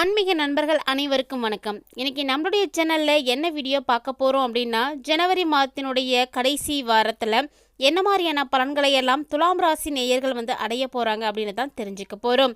ஆன்மீக நண்பர்கள் அனைவருக்கும் வணக்கம். இன்னைக்கு நம்மளுடைய சேனலில் என்ன வீடியோ பார்க்க போகிறோம் அப்படின்னா ஜனவரி மாதத்தினுடைய கடைசி வாரத்தில் என்ன மாதிரியான பலன்களை எல்லாம் துலாம் ராசி நேயர்கள் வந்து அடைய போகிறாங்க அப்படின்னு தான் தெரிஞ்சுக்க போகிறோம்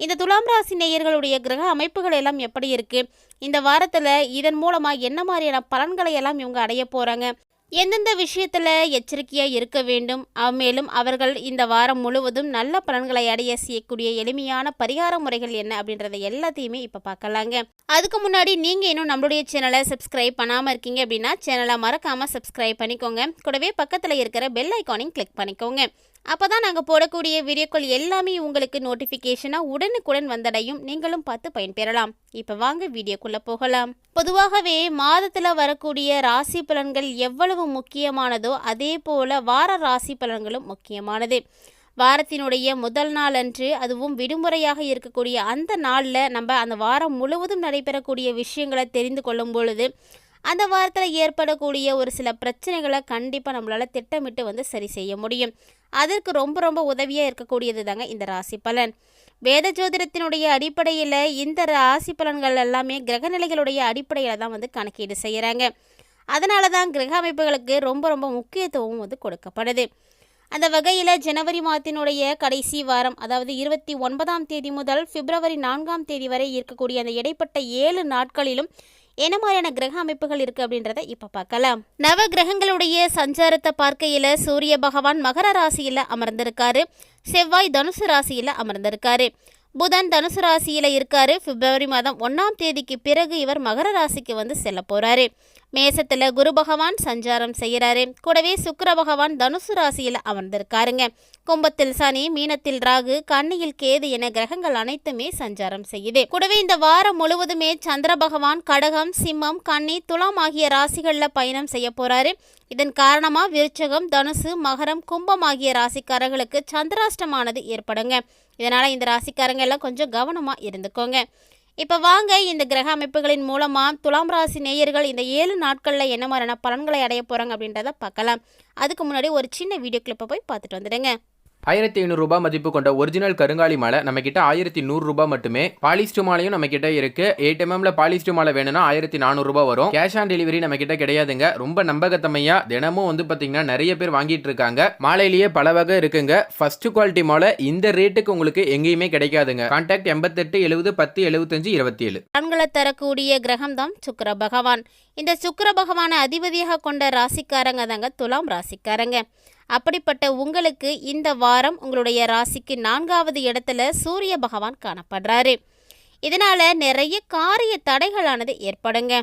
இந்த துலாம் ராசி நேயர்களுடைய கிரக அமைப்புகள் எல்லாம் எப்படி இருக்குது இந்த வாரத்தில் இதன் மூலமாக என்ன மாதிரியான பலன்களை எல்லாம் இவங்க அடைய போகிறாங்க எந்தெந்த விஷயத்தில் எச்சரிக்கையாக இருக்க வேண்டும்? மேலும் அவர்கள் இந்த வாரம் முழுவதும் நல்ல பலன்களை அடைய செய்யக்கூடிய எளிமையான பரிகார முறைகள் என்ன அப்படின்றத எல்லாத்தையுமே இப்போ பார்க்கலாங்க. அதுக்கு முன்னாடி நீங்கள் இன்னும் நம்மளுடைய சேனலை சப்ஸ்கிரைப் பண்ணாமல் இருக்கீங்க அப்படின்னா சேனலை மறக்காமல் சப்ஸ்கிரைப் பண்ணிக்கோங்க. கூடவே பக்கத்தில் இருக்கிற பெல் ஐக்கானையும் கிளிக் பண்ணிக்கோங்க. அப்போ தான் நாங்கள் போடக்கூடிய வீடியோக்கள் எல்லாமே உங்களுக்கு நோட்டிஃபிகேஷனாக உடனுக்குடன் வந்தடையும். நீங்களும் பார்த்து பயன்பெறலாம். இப்போ வாங்க வீடியோக்குள்ளே போகலாம். பொதுவாகவே மாதத்தில் வரக்கூடிய ராசி பலன்கள் எவ்வளவு முக்கியமானதோ அதே போல் வார ராசி பலன்களும் முக்கியமானது. வாரத்தினுடைய முதல் நாள் அன்று அதுவும் விடுமுறையாக இருக்கக்கூடிய அந்த நாளில் நம்ம அந்த வாரம் முழுவதும் நடைபெறக்கூடிய விஷயங்களை தெரிந்து கொள்ளும் பொழுது அந்த வாரத்தில் ஏற்படக்கூடிய ஒரு சில பிரச்சனைகளை கண்டிப்பாக நம்மளால் திட்டமிட்டு வந்து சரி செய்ய முடியும். அதற்கு ரொம்ப ரொம்ப உதவியாக இருக்கக்கூடியது தாங்க இந்த ராசி பலன். வேத ஜோதிடத்தினுடைய அடிப்படையில் இந்த ராசி பலன்கள் எல்லாமே கிரகநிலைகளுடைய அடிப்படையில் தான் வந்து கணக்கீடு செய்கிறாங்க அதனால தான் கிரக அமைப்புகளுக்கு ரொம்ப ரொம்ப முக்கியத்துவம் வந்து கொடுக்கப்படுது. அந்த வகையில் ஜனவரி மாதத்தினுடைய கடைசி வாரம் அதாவது இருபத்தி ஒன்பதாம் தேதி முதல் பிப்ரவரி நான்காம் தேதி வரை இருக்கக்கூடிய அந்த இடைப்பட்ட ஏழு நாட்களிலும் என்ன மாதிரியான கிரக அமைப்புகள் இருக்குது அப்படின்றத இப்போ பார்க்கலாம். நவ கிரகங்களுடைய சஞ்சாரத்தை பார்க்கையில் சூரிய பகவான் மகர ராசியில் அமர்ந்திருக்காரு. செவ்வாய் தனுசு ராசியில் அமர்ந்திருக்காரு. புதன் தனுசு ராசியில் இருக்காரு. பிப்ரவரி மாதம் ஒன்றாம் தேதிக்கு பிறகு இவர் மகர ராசிக்கு வந்து செல்ல போகிறாரு மேசத்தில் குரு பகவான் சஞ்சாரம் செய்கிறாரு கூடவே சுக்கர பகவான் தனுசு ராசியில் அமர்ந்திருக்காருங்க. கும்பத்தில் சனி மீனத்தில் ராகு கண்ணியில் கேது என கிரகங்கள் அனைத்துமே சஞ்சாரம் செய்யுது. கூடவே இந்த வாரம் முழுவதுமே சந்திர பகவான் கடகம் சிம்மம் கன்னி துலாம் ஆகிய ராசிகளில் பயணம் செய்ய போறாரு. இதன் காரணமாக விருச்சகம் தனுசு மகரம் கும்பம் ஆகிய ராசிக்காரர்களுக்கு சந்திராஷ்டமானது ஏற்படுங்க. இதனால் இந்த ராசிக்காரங்க எல்லாம் கொஞ்சம் கவனமாக இருந்துக்கோங்க. இப்போ வாங்க இந்த கிரக அமைப்புகளின் மூலமாக துலாம் ராசி நேயர்கள் இந்த ஏழு நாட்களில் என்ன மாதிரியான பலன்களை அடைய போகிறாங்க அப்படின்றத பார்க்கலாம். அதுக்கு முன்னாடி ஒரு சின்ன வீடியோ கிளிப்பை போய் பார்த்துட்டு வந்துடுங்க. ஆயிரத்தி ஐநூறுரூபா மதிப்பு கொண்ட ஒரிஜினல் கருங்காலி மாலை நம்ம கிட்ட ஆயிரத்தி நூறுரூபா மட்டுமே. பாலிஸ்டு மாலையும் நம்ம கிட்ட இருக்கு எயிட் எம்எம்ல பாலிஸ்டு மாலை வேணும்னா ஆயிரத்தி நானூறுரூபா வரும். கேஷ் ஆன் டெலிவரி நம்ம கிட்ட கிடையாதுங்க. ரொம்ப நம்பகத்தமையா தினமும் வந்து பாத்தீங்கன்னா நிறைய பேர் வாங்கிட்டு இருக்காங்க. மாலையிலேயே பல வகை இருக்குங்க. ஃபர்ஸ்ட் குவாலிட்டி மாலை இந்த ரேட்டுக்கு உங்களுக்கு எங்கேயுமே கிடைக்காதுங்க. கான்டாக்ட் எண்பத்தெட்டு எழுபது பத்து எழுபத்தஞ்சு இருபத்தி ஏழு கண்களை தரக்கூடிய கிரகம் தான் சுக்கர பகவான். இந்த சுக்கர பகவானை அதிபதியாக கொண்ட ராசிக்காரங்க தாங்க துலாம் ராசிக்காரங்க. அப்படிப்பட்ட உங்களுக்கு இந்த வாரம் உங்களுடைய ராசிக்கு நான்காவது இடத்துல சூரிய பகவான் காணப்படுறாரு. இதனால நிறைய காரிய தடைகளானது ஏற்படுங்க.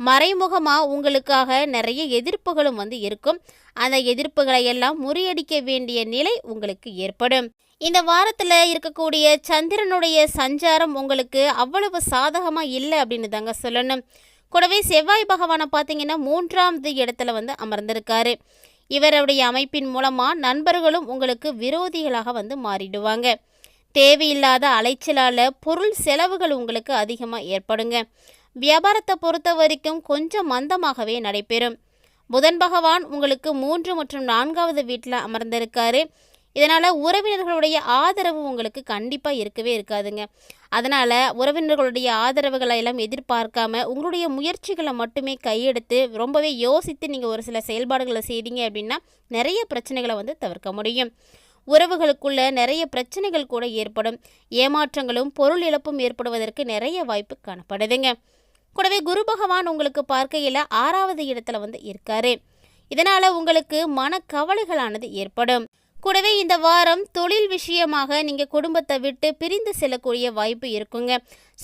மறைமுகமாக உங்களுக்காக நிறைய எதிர்ப்புகளும் வந்து இருக்கும். அந்த எதிர்ப்புகளை எல்லாம் முறியடிக்க வேண்டிய நிலை உங்களுக்கு ஏற்படும். இந்த வாரத்தில் இருக்கக்கூடிய சந்திரனுடைய சஞ்சாரம் உங்களுக்கு அவ்வளவு சாதகமாக இல்லை அப்படின்னு தாங்க சொல்லணும். கூடவே செவ்வாய் பகவானை பார்த்தீங்கன்னா மூன்றாவது இடத்துல வந்து அமர்ந்திருக்காரு. இவருடைய அமைப்பின் மூலமாக நண்பர்களும் உங்களுக்கு விரோதிகளாக வந்து மாறிடுவாங்க. தேவையில்லாத அலைச்சலால் பொருள் செலவுகள் உங்களுக்கு அதிகமாக ஏற்படுங்க. வியாபாரத்தை பொறுத்த வரைக்கும் கொஞ்சம் மந்தமாகவே நடைபெறும். புதன் பகவான் உங்களுக்கு மூன்று மற்றும் நான்காவது வீட்டில் அமர்ந்திருக்காரு. இதனால் உறவினர்களுடைய ஆதரவு உங்களுக்கு கண்டிப்பாக இருக்கவே இருக்காதுங்க. அதனால் உறவினர்களுடைய ஆதரவுகளை எல்லாம் எதிர்பார்க்காம உங்களுடைய முயற்சிகளை மட்டுமே கையெடுத்து ரொம்பவே யோசித்து நீங்கள் ஒரு சில செயல்பாடுகளை செய்தீங்க அப்படின்னா நிறைய பிரச்சனைகளை வந்து தவிர்க்க முடியும். உறவுகளுக்குள்ள நிறைய பிரச்சனைகள் கூட ஏற்படும். ஏமாற்றங்களும் பொருள் இழப்பும் ஏற்படுவதற்கு நிறைய வாய்ப்பு காணப்படுதுங்க. கூடவே குரு பகவான் உங்களுக்கு பார்க்கையில் ஆறாவது இடத்துல வந்து இருக்காரு. இதனால் உங்களுக்கு மனக்கவலைகளானது ஏற்படும். கூடவே இந்த வாரம் தொழில் விஷயமாக நீங்கள் குடும்பத்தை விட்டு பிரிந்து செல்லக்கூடிய வாய்ப்பு இருக்குங்க.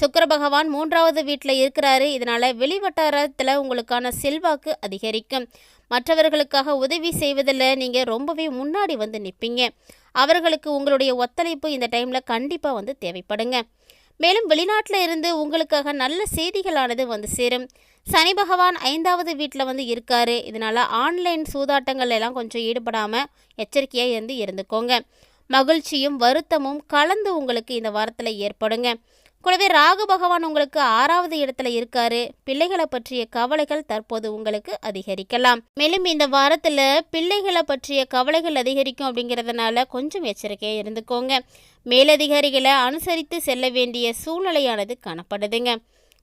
சுக்கர பகவான் மூன்றாவது வீட்டில் இருக்கிறாரு. இதனால் வெளிவட்டாரத்தில் உங்களுக்கான செல்வாக்கு அதிகரிக்கும். மற்றவர்களுக்காக உதவி செய்வதில் நீங்கள் ரொம்பவே முன்னாடி வந்து நிற்பீங்க அவர்களுக்கு உங்களுடைய ஒத்துழைப்பு இந்த டைமில் கண்டிப்பாக வந்து தேவைப்படுங்க. மேலும் வெளிநாட்டில் இருந்து உங்களுக்காக நல்ல செய்திகளானது வந்து சேரும். சனி பகவான் ஐந்தாவது வீட்டில் வந்து இருக்காரு. இதனால் ஆன்லைன் சூதாட்டங்கள் எல்லாம் கொஞ்சம் ஈடுபடாமல் எச்சரிக்கையாக இருந்து இருந்துக்கோங்க. மகிழ்ச்சியும் வருத்தமும் கலந்து உங்களுக்கு இந்த வாரத்தில் ஏற்படுங்க. கூடவே ராகு பகவான் உங்களுக்கு ஆறாவது இடத்துல இருக்காரு. பிள்ளைகளை பற்றிய கவலைகள் தற்போது உங்களுக்கு அதிகரிக்கலாம். மேலும் இந்த வாரத்துல பிள்ளைகளை பற்றிய கவலைகள் அதிகரிக்கும் அப்படிங்கிறதுனால கொஞ்சம் எச்சரிக்கையாக இருந்துக்கோங்க. மேலதிகாரிகளை அனுசரித்து செல்ல வேண்டிய சூழ்நிலையானது காணப்படுதுங்க.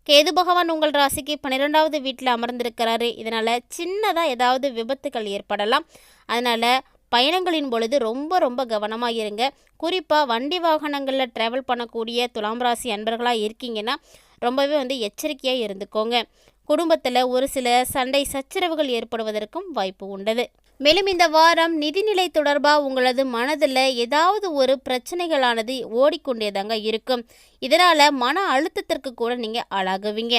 கேது பகவான் உங்கள் ராசிக்கு பன்னிரெண்டாவது வீட்டில் அமர்ந்திருக்கிறாரு. இதனால் சின்னதாக ஏதாவது விபத்துகள் ஏற்படலாம். அதனால் பயணங்களின் பொழுது ரொம்ப ரொம்ப கவனமாக இருங்க. குறிப்பாக வண்டி வாகனங்களில் ட்ராவல் பண்ணக்கூடிய துலாம் ராசி அன்பர்களாக இருக்கீங்கன்னா ரொம்பவே வந்து எச்சரிக்கையாக இருந்துக்கோங்க. குடும்பத்தில் ஒரு சில சண்டை சச்சரவுகள் ஏற்படுவதற்கும் வாய்ப்பு உண்டது. மேலும் இந்த வாரம் நிதிநிலை தொடர்பாக உங்களது மனதில் ஏதாவது ஒரு பிரச்சனைகளானது ஓடிக்கொண்டேதாங்க இருக்கும். இதனால் மன அழுத்தத்திற்கு கூட நீங்கள் ஆளாகுவீங்க.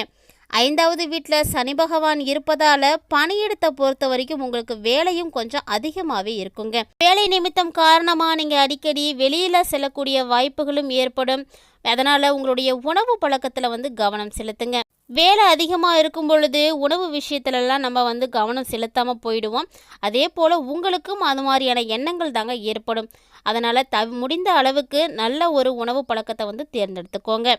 ஐந்தாவது வீட்டில் சனி பகவான் இருப்பதால் பணியிடத்தை பொறுத்த வரைக்கும் உங்களுக்கு வேலையும் கொஞ்சம் அதிகமாகவே இருக்குங்க. வேலை நிமித்தம் காரணமாக நீங்கள் அடிக்கடி வெளியில் செல்லக்கூடிய வாய்ப்புகளும் ஏற்படும். அதனால் உங்களுடைய உணவு பழக்கத்தில் வந்து கவனம் செலுத்துங்க. வேலை அதிகமாக இருக்கும் பொழுது உணவு விஷயத்துலலாம் நம்ம வந்து கவனம் செலுத்தாமல் போயிடுவோம். அதே போல் உங்களுக்கும் அது மாதிரியான எண்ணங்கள் தாங்க ஏற்படும். அதனால் த முடிந்த அளவுக்கு நல்ல ஒரு உணவு பழக்கத்தை வந்து தேர்ந்தெடுத்துக்கோங்க.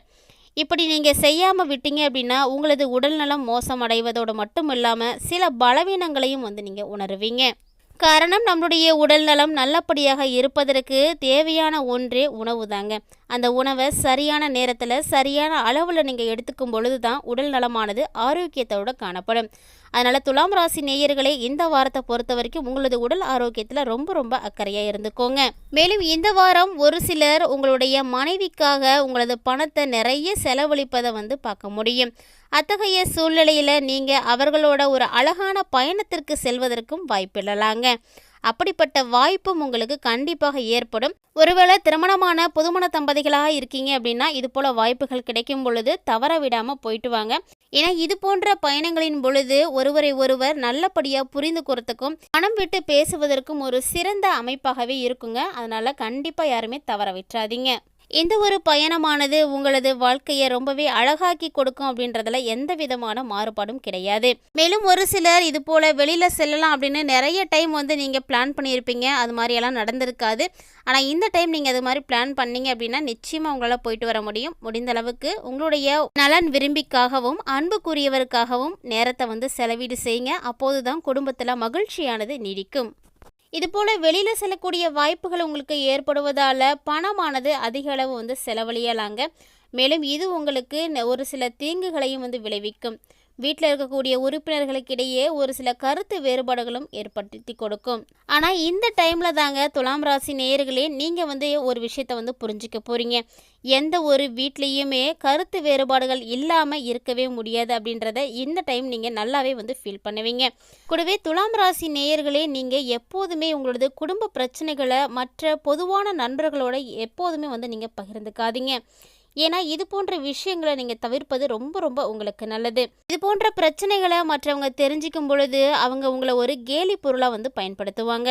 இப்படி நீங்கள் செய்யாமல் விட்டீங்க அப்படின்னா உங்களது உடல்நலம் மோசமடைவதோடு மட்டும் இல்லாமல் சில பலவீனங்களையும் வந்து நீங்கள் உணருவீங்க. காரணம் நம்மளுடைய உடல்நலம் நல்லபடியாக இருப்பதற்கு தேவையான ஒன்றே உணவு தாங்க. அந்த உணவை சரியான நேரத்தில் சரியான அளவில் நீங்கள் எடுத்துக்கும் பொழுது தான் உடல் நலமானது ஆரோக்கியத்தோடு காணப்படும். அதனால் துலாம் ராசி நேயர்களே இந்த வாரத்தை பொறுத்த வரைக்கும் உங்களது உடல் ஆரோக்கியத்தில் ரொம்ப ரொம்ப அக்கறையாக இருந்துக்கோங்க. மேலும் இந்த வாரம் ஒரு சிலர் உங்களுடைய மனைவிக்காக உங்களது பணத்தை நிறைய செலவழிப்பதை வந்து பார்க்க முடியும். அத்தகைய சூழ்நிலையில் நீங்கள் அவர்களோட ஒரு அழகான பயணத்திற்கு செல்வதற்கும் வாய்ப்பில்லலாங்க அப்படிப்பட்ட வாய்ப்பும் உங்களுக்கு கண்டிப்பாக ஏற்படும். ஒருவேளை திருமணமான புதுமண தம்பதிகளாக இருக்கீங்க அப்படின்னா இது போல வாய்ப்புகள் கிடைக்கும் பொழுது தவற விடாமல் போயிட்டு வாங்க. ஏன்னா இது போன்ற பயணங்களின் பொழுது ஒருவரை ஒருவர் நல்லபடியாக புரிந்து கொறதுக்கும் மனம் விட்டு பேசுவதற்கும் ஒரு சிறந்த அமைப்பாகவே இருக்குங்க. அதனால கண்டிப்பாக யாருமே தவற விட்டுறாதீங்க இந்த ஒரு பயணமானது உங்களது வாழ்க்கையை ரொம்பவே அழகாக்கி கொடுக்கும் அப்படின்றதுல எந்த விதமான மாறுபாடும் கிடையாது. மேலும் ஒரு சிலர் இது போல வெளியில செல்லலாம் அப்படின்னு நிறைய டைம் வந்து நீங்க பிளான் பண்ணியிருப்பீங்க. அது மாதிரியெல்லாம் நடந்திருக்காது. ஆனால் இந்த டைம் நீங்கள் அது மாதிரி பிளான் பண்ணீங்க அப்படின்னா நிச்சயமாக உங்களால் போயிட்டு வர முடியும். முடிந்த அளவுக்கு உங்களுடைய நலன் விரும்பிக்காகவும் அன்புக்குரியவருக்காகவும் நேரத்தை வந்து செலவீடு செய்யுங்க. அப்போதுதான் குடும்பத்தில் மகிழ்ச்சியானது நீடிக்கும். இதுபோல் வெளியில் செல்லக்கூடிய வாய்ப்புகள் உங்களுக்கு ஏற்படுவதால் பணமானது அதிக அளவு வந்து செலவழியலாங்க. மேலும் இது உங்களுக்கு ந- ஒரு சில தீங்குகளையும் வந்து விளைவிக்கும். வீட்டில் இருக்கக்கூடிய உறுப்பினர்களுக்கிடையே ஒரு சில கருத்து வேறுபாடுகளும் ஏற்படுத்தி கொடுக்கும். ஆனால் இந்த டைமில் தாங்க துலாம் ராசி நேயர்களே நீங்கள் வந்து ஒரு விஷயத்தை வந்து புரிஞ்சிக்க போகிறீங்க எந்த ஒரு வீட்லேயுமே கருத்து வேறுபாடுகள் இல்லாமல் இருக்கவே முடியாது அப்படின்றத இந்த டைம் நீங்கள் நல்லாவே வந்து ஃபீல் பண்ணுவீங்க. கூடவே துலாம் ராசி நேயர்களே நீங்கள் எப்போதுமே உங்களது குடும்ப பிரச்சனைகளை மற்ற பொதுவான நண்பர்களோட எப்போதுமே வந்து நீங்கள் பகிர்ந்துக்காதீங்க. ஏன்னா இது போன்ற விஷயங்களை நீங்கள் தவிர்ப்பது ரொம்ப ரொம்ப உங்களுக்கு நல்லது. இது போன்ற பிரச்சனைகளை மற்றவங்க தெரிஞ்சுக்கும் பொழுது அவங்க உங்களை ஒரு கேலி பொருளாக வந்து பயன்படுத்துவாங்க.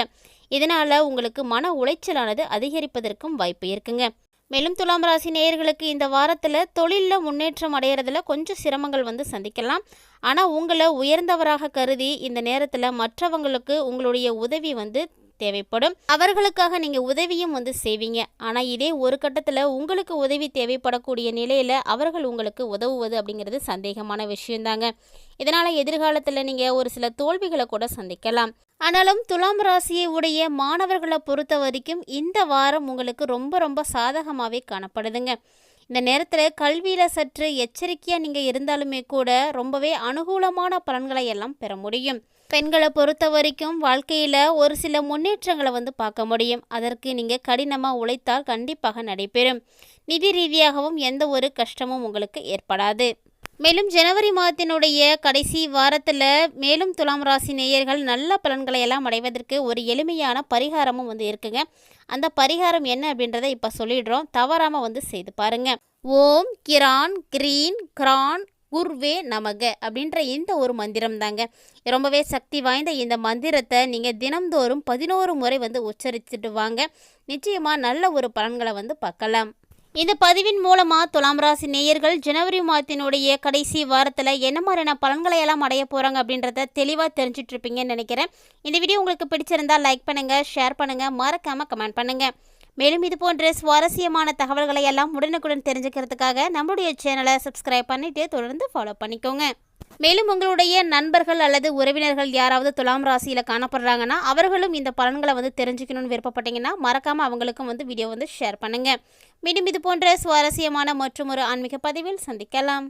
இதனால் உங்களுக்கு மன உளைச்சலானது அதிகரிப்பதற்கும் வாய்ப்பு இருக்குங்க. மேலும் துலாம் ராசி நேயர்களுக்கு இந்த வாரத்தில் தொழிலில் முன்னேற்றம் அடையிறதுல கொஞ்சம் சிரமங்கள் வந்து சந்திக்கலாம். ஆனால் உங்களை உயர்ந்தவராக கருதி இந்த நேரத்தில் மற்றவங்களுக்கு உங்களுடைய உதவி வந்து தேவைப்படும். அவர்களுக்காக நீங்கள் உதவியும் வந்து செய்வீங்க. ஆனால் இதே ஒரு கட்டத்தில் உங்களுக்கு உதவி தேவைப்படக்கூடிய நிலையில் அவர்கள் உங்களுக்கு உதவுவது அப்படிங்கிறது சந்தேகமான விஷயந்தாங்க. இதனால் எதிர்காலத்தில் நீங்கள் ஒரு சில தோல்விகளை கூட சந்திக்கலாம். ஆனாலும் துலாம் ராசியை உடைய மாணவர்களை பொறுத்த வரைக்கும் இந்த வாரம் உங்களுக்கு ரொம்ப ரொம்ப சாதகமாகவே காணப்படுதுங்க. இந்த நேரத்தில் கல்வியில் சற்று எச்சரிக்கையாக நீங்கள் இருந்தாலுமே கூட ரொம்பவே அனுகூலமான பலன்களை எல்லாம் பெற முடியும். பெண்களை பொறுத்த வரைக்கும் வாழ்க்கையில் ஒரு சில முன்னேற்றங்களை வந்து பார்க்க முடியும். அதற்கு நீங்கள் கடினமாக உழைத்தால் கண்டிப்பாக நடைபெறும். நிதி ரீதியாகவும் எந்த ஒரு கஷ்டமும் உங்களுக்கு ஏற்படாது. மேலும் ஜனவரி மாதத்தினுடைய கடைசி வாரத்தில் மேலும் துலாம் ராசி நேயர்கள் நல்ல பலன்களை எல்லாம் அடைவதற்கு ஒரு எளிமையான பரிகாரமும் வந்து இருக்குங்க. அந்த பரிகாரம் என்ன அப்படின்றத இப்போ சொல்லிடுறோம். தவறாமல் வந்து செய்து பாருங்க. ஓம் கிரான் கிரீன் கிரான் குர்வே நமக அப்படின்ற இந்த ஒரு மந்திரம் தாங்க ரொம்பவே சக்தி வாய்ந்த இந்த மந்திரத்தை நீங்கள் தினம்தோறும் பதினோரு முறை வந்து உச்சரிச்சுட்டு வாங்க. நிச்சயமாக நல்ல ஒரு பலன்களை வந்து பார்க்கலாம். இந்த பதிவின் மூலமாக துலாம் ராசி நேயர்கள் ஜனவரி மாதத்தினுடைய கடைசி வாரத்தில் என்ன மாதிரியான பலன்களை எல்லாம் அடைய போகிறாங்க அப்படின்றத தெளிவாக தெரிஞ்சிட்ருப்பீங்கன்னு நினைக்கிறேன். இந்த வீடியோ உங்களுக்கு பிடிச்சிருந்தா லைக் பண்ணுங்கள் ஷேர் பண்ணுங்கள் மறக்காமல் கமெண்ட் பண்ணுங்கள் மேலும் இது போன்ற சுவாரஸ்யமான தகவல்களை எல்லாம் உடனுக்குடன் தெரிஞ்சுக்கிறதுக்காக நம்மளுடைய சேனலை சப்ஸ்கிரைப் பண்ணிட்டு தொடர்ந்து ஃபாலோ பண்ணிக்கோங்க. மேலும் உங்களுடைய நண்பர்கள் அல்லது உறவினர்கள் யாராவது துலாம் ராசியில் காணப்படுறாங்கன்னா அவர்களும் இந்த பலன்களை வந்து தெரிஞ்சுக்கணும்னு விருப்பப்பட்டீங்கன்னா மறக்காமல் அவங்களுக்கும் வந்து வீடியோ வந்து ஷேர் பண்ணுங்கள் மீண்டும் இது போன்ற சுவாரஸ்யமான மற்றும் ஒரு ஆன்மீக பதிவில் சந்திக்கலாம்.